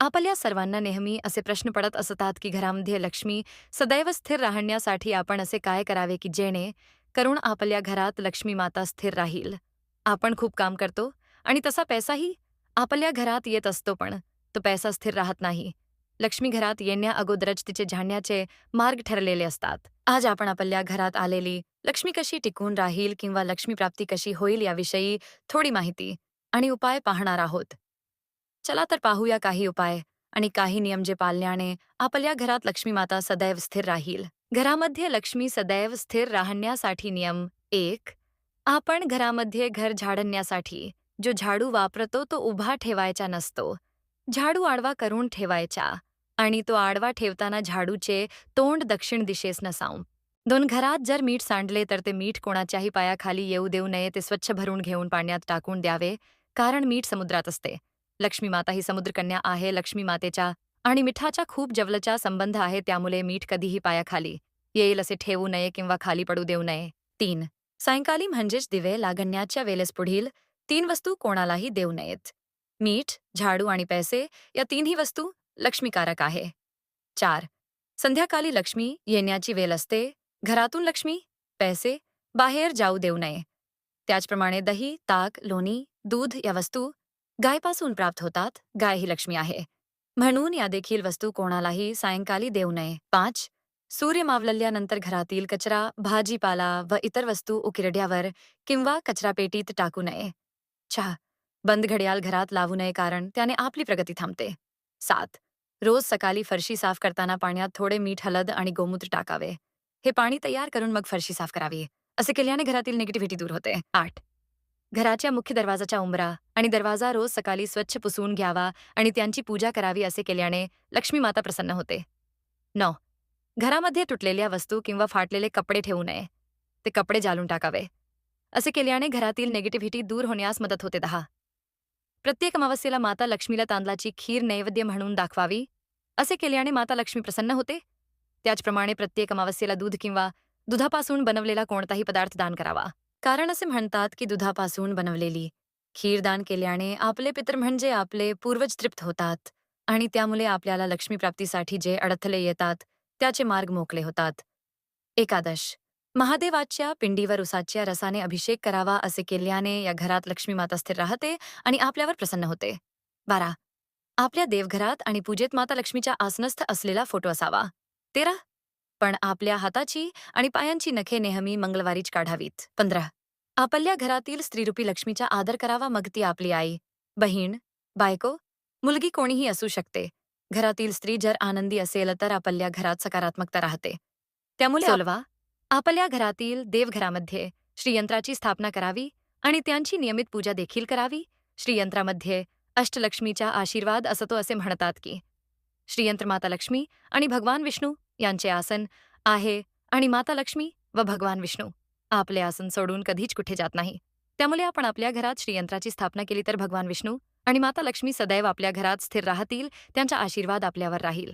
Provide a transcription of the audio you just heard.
आपल्या सर्वांना नेहमी असे प्रश्न पडत असतात की घरामध्ये लक्ष्मी सदैव स्थिर राहण्यासाठी आपण असे काय करावे की जेणे करून आपल्या घरात लक्ष्मी माता स्थिर राहील. आपण खूप काम करतो आणि तसा पैसाही आपल्या घरात येत असतो पण तो पैसा स्थिर राहत नाही. लक्ष्मी घरात येण्या अगोदरच तिचे झाडण्याचे मार्ग ठरलेले असतात. आज आपण आपल्या घरात आलेली लक्ष्मी कशी टिकून राहील किंवा लक्ष्मी प्राप्ती कशी होईल याविषयी थोडी माहिती आणि उपाय पाहणार आहोत. चला तर पाहूया काही उपाय आणि काही नियम जे पाळल्याने आपल्या घरात लक्ष्मी माता सदैव स्थिर राहील. घरामध्ये लक्ष्मी सदैव स्थिर राहण्यासाठी नियम एक आपण घरामध्ये घर झाडण्यासाठी जो झाडू वापरतो तो उभा ठेवायचा नसतो. झाडू आडवा करून ठेवायचा आणि तो आडवा ठेवताना झाडूचे तोंड दक्षिण दिशेस नसावं. दोन घरात जर मीठ सांडले तर ते मीठ कोणाच्याही पायाखाली येऊ देऊ नये ते स्वच्छ भरून घेऊन पाण्यात टाकून द्यावे कारण मीठ समुद्रात असते. लक्ष्मी माता ही समुद्रकन्या आहे, लक्ष्मी मातेच्या आणि मिठाचा खूप जवळचा संबंध आहे त्यामुळे मीठ कधीही पायाखाली येईल असे ठेवू नये किंवा खाली पडू देऊ नये. तीन, सायंकाली म्हणजेच दिवे लागण्याच्या वेळेस पुढील तीन वस्तू कोणालाही देऊ नयेत. मीठ, झाडू आणि पैसे या तीनही वस्तू लक्ष्मीकारक आहे. चार संध्याकाळी लक्ष्मी येण्याची वेळ असते. घरातून लक्ष्मी, पैसे, बाहेर जाऊ देऊ नये. त्याचप्रमाणे दही, ताक, लोणी, दूध या वस्तू गायपासून प्राप्त होतात गाय ही लक्ष्मी आहे. म्हणून या देखील वस्तू कोणालाही सायंकाळी देऊ नये. पाच सूर्य मावलल्यानंतर घरातील कचरा भाजीपाला व इतर वस्तू उकिरड्यावर किंवा कचरापेटीत टाकू नये. चहा बंद घड्याल घरात लावू नये कारण त्याने आपली प्रगती थांबते. सात रोज सकाळी फरशी साफ करताना पाण्यात थोडे मीठ हलद आणि गोमूत्र टाकावे. हे पाणी तयार करून मग फरशी साफ करावी. असे केल्याने घरातील निगेटिव्हिटी दूर होते. आठ घराच्या मुख्य दरवाजाच्या उंबरा आणि दरवाजा रोज सकाळी स्वच्छ पुसून घ्यावा आणि त्यांची पूजा करावी असे केल्याने लक्ष्मी माता प्रसन्न होते. नौ घरामध्ये तुटलेल्या वस्तू किंवा फाटलेले कपडे ठेवू नये. ते कपडे जाळून टाकावे. असे केल्याने घरातील नेगेटिव्हिटी दूर होण्यास मदत होते. दहा. प्रत्येक अमावस्येला माता लक्ष्मीला तांदळाची खीर नैवेद्य म्हणून दाखवावी. असे केल्याने माता लक्ष्मी प्रसन्न होते. त्याचप्रमाणे प्रत्येक अमावस्येला दूध किंवा दुधापासून बनवलेला कोणताही पदार्थ दान करावा. कारण असे म्हणतात की दुधापासून बनवलेली खीरदान केल्याने आपले पितर म्हणजे आपले पूर्वज तृप्त होतात आणि त्यामुळे आपल्याला लक्ष्मीप्राप्तीसाठी जे अडथळे येतात त्याचे मार्ग मोकळे होतात. एकादश. महादेवाच्या पिंडीवर उसाच्या रसाने अभिषेक करावा असे केल्याने या घरात लक्ष्मी माता स्थिर राहते आणि आपल्यावर प्रसन्न होते. बारा. आपल्या देवघरात आणि पूजेत माता लक्ष्मीच्या आसनस्थ असलेला फोटो असावा. तेरा. पण आपल्या हाताची आणि पायांची नखे नेहमी मंगळवारीच काढावीत. पंधरा. आपल्या घरातील स्त्रीरूपी लक्ष्मीचा आदर करावा मग ती आपली आई. बहीण बायको मुलगी कोणीही असू शकते. घरातील स्त्री जर आनंदी असेल तर आपल्या घरात सकारात्मकता राहते. त्यामुळे सोलवा. आपल्या घरातील देवघरामध्ये श्रीयंत्राची स्थापना करावी आणि त्यांची नियमित पूजा देखील करावी. श्रीयंत्रामध्ये अष्टलक्ष्मीचा आशीर्वाद असतो असे म्हणतात की श्रीयंत्र माता लक्ष्मी आणि भगवान विष्णू. यांचे आसन आहे आणि माता लक्ष्मी व भगवान विष्णू. आपले आसन सोडून कधीच कुठे जात नाही. त्यामुळे आपण आपल्या घरात श्रीयंत्राची स्थापना केली तर भगवान विष्णू आणि माता लक्ष्मी सदैव आपल्या घरात स्थिर राहतील त्यांचा आशीर्वाद आपल्यावर राहील.